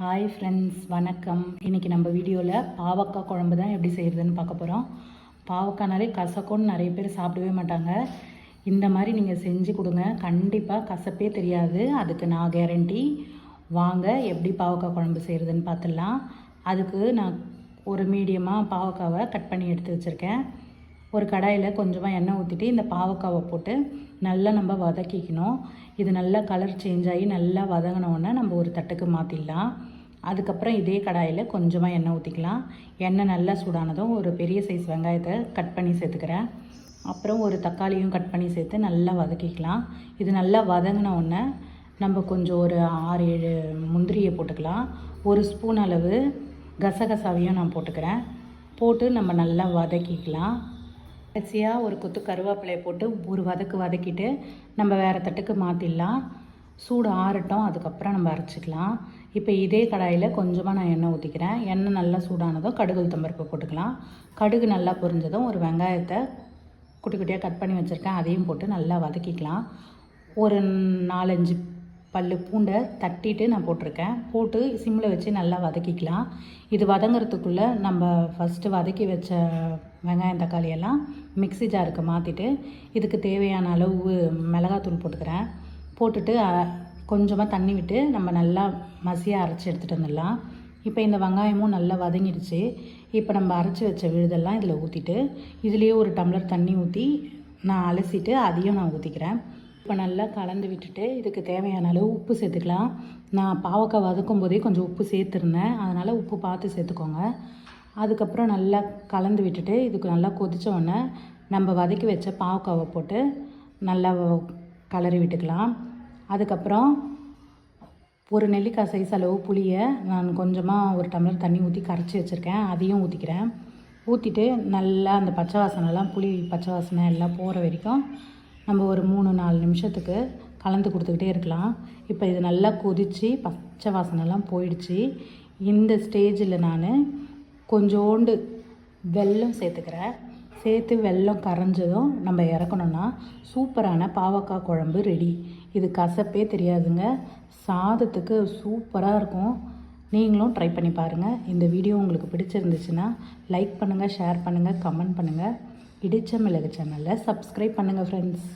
Hi friends வணக்கம். இன்றைக்கி நம்ம வீடியோவில் பாவக்காய் குழம்பு தான் எப்படி செய்கிறதுன்னு பார்க்க போகிறோம் பாவக்காய்னாலே கசக்கும்னு நிறைய பேர் சாப்பிடவே மாட்டாங்க. இந்த மாதிரி நீங்கள் செஞ்சு கொடுங்க. கண்டிப்பாக கசப்பே தெரியாது. அதுக்கு நான் கேரண்டி வாங்க எப்படி பாவக்காய் குழம்பு செய்கிறதுன்னு பார்த்துடலாம். அதுக்கு நான் ஒரு மீடியமாக பாவக்காவை கட் பண்ணி எடுத்து வச்சுருக்கேன். ஒரு கடாயில் கொஞ்சமாக எண்ணெய் ஊற்றிட்டு இந்த பாவக்காவை போட்டு நல்லா நம்ம வதக்கிக்கணும். இது நல்லா கலர் சேஞ்ச் ஆகி நல்லா வதங்கினோடனே நம்ம ஒரு தட்டுக்கு மாற்றிடலாம் அதுக்கப்புறம் இதே கடாயில் கொஞ்சமாக எண்ணெய் ஊற்றிக்கலாம் எண்ணெய் நல்லா சூடானதும் ஒரு பெரிய சைஸ் வெங்காயத்தை கட் பண்ணி சேர்த்துக்கிறேன். அப்புறம் ஒரு தக்காளியும் கட் பண்ணி சேர்த்து நல்லா வதக்கிக்கலாம். இது நல்லா வதங்கின உடனே நம்ம கொஞ்சம் ஒரு ஆறு ஏழு முந்திரியை போட்டுக்கலாம். ஒரு ஸ்பூன் அளவு கசகசாவையும் நான் போட்டுக்கிறேன். போட்டு நம்ம நல்லா வதக்கிக்கலாம். கடைசியாக ஒரு கொத்து கருவேப்பிலையை போட்டு ஒரு வதக்கு வதக்கிட்டு நம்ம வேறு தட்டுக்கு மாற்றிடலாம் சூடு ஆறட்டும் அதுக்கப்புறம் நம்ம அரைச்சிக்கலாம். இப்போ இதே கடாயில் கொஞ்சமாக நான் எண்ணெய் ஊற்றிக்கிறேன் எண்ணெய் நல்லா சூடானதும் கடுகு உளுத்தம்பருப்பு போட்டுக்கலாம். கடுகு நல்லா பொரிஞ்சதும் ஒரு வெங்காயத்தை குட்டி குட்டியாக கட் பண்ணி வச்சுருக்கேன். அதையும் போட்டு நல்லா வதக்கிக்கலாம். ஒரு நாலஞ்சு பல் பூண்டை தட்டிட்டு நான் போட்டிருக்கேன். போட்டு சிம்மில் வச்சு நல்லா வதக்கிக்கலாம். இது வதங்குறதுக்குள்ளே நம்ம ஃபஸ்ட்டு வதக்கி வச்ச வெங்காயம் தக்காளி எல்லாம் மிக்ஸி ஜாருக்கு மாற்றிட்டு இதுக்கு தேவையான அளவு மிளகாத்தூள் போட்டுக்கிறேன். போட்டுட்டு கொஞ்சமாக தண்ணி விட்டு நம்ம நல்லா மசியாக அரைச்சி எடுத்துகிட்டு வந்துடலாம். இப்போ இந்த வெங்காயமும் நல்லா வதங்கிடுச்சு. இப்போ நம்ம அரைச்சி வச்ச விழுதெல்லாம் இதில் ஊற்றிட்டு இதுலேயே ஒரு டம்ளர் தண்ணி ஊற்றி நான் அலசிட்டு அதையும் நான் ஊற்றிக்கிறேன் இப்போ நல்லா கலந்து விட்டுட்டு இதுக்கு தேவையான அளவு உப்பு சேர்த்துக்கலாம். நான் பாவக்காய் வதக்கும் போதே கொஞ்சம் உப்பு சேர்த்துருந்தேன். அதனால் உப்பு பார்த்து சேர்த்துக்கோங்க. அதுக்கப்புறம் நல்லா கலந்து விட்டுட்டு இதுக்கு நல்லா கொதித்தோடனே நம்ம வதக்கி வச்ச பாவக்காவை போட்டு நல்லா கலரி விட்டுக்கலாம். அதுக்கப்புறம் ஒரு நெல்லிக்காய் சைஸ் அளவு புளியை நான் கொஞ்சமாக ஒரு டம்ளர் தண்ணி ஊற்றி கரைச்சி வச்சுருக்கேன். அதையும் ஊற்றிக்கிறேன் ஊற்றிட்டு நல்லா அந்த பச்சை வாசனைலாம் புளி பச்சை வாசனை எல்லாம் போகிற வரைக்கும் நம்ம ஒரு மூணு நாலு நிமிஷத்துக்கு கலந்து கொடுத்துக்கிட்டே இருக்கலாம். இப்போ இது நல்லா கொதித்து பச்சை வாசனைலாம் போயிடுச்சு. இந்த ஸ்டேஜில் நான் கொஞ்சோண்டு வெல்லம் சேர்த்துக்கிறேன். சேர்த்து வெல்லம் கரைஞ்சதும் நம்ம இறக்கணுன்னா சூப்பரான பாவக்காய் குழம்பு ரெடி இது கசப்பே தெரியாதுங்க. சாதத்துக்கு சூப்பராக இருக்கும். நீங்களும் ட்ரை பண்ணி பாருங்கள் இந்த வீடியோ உங்களுக்கு பிடிச்சிருந்துச்சுன்னா லைக் பண்ணுங்கள் ஷேர் பண்ணுங்கள் கமெண்ட் பண்ணுங்கள் இடிச்ச மிளகு சேனலில் சப்ஸ்கிரைப் பண்ணுங்கள் ஃப்ரெண்ட்ஸ்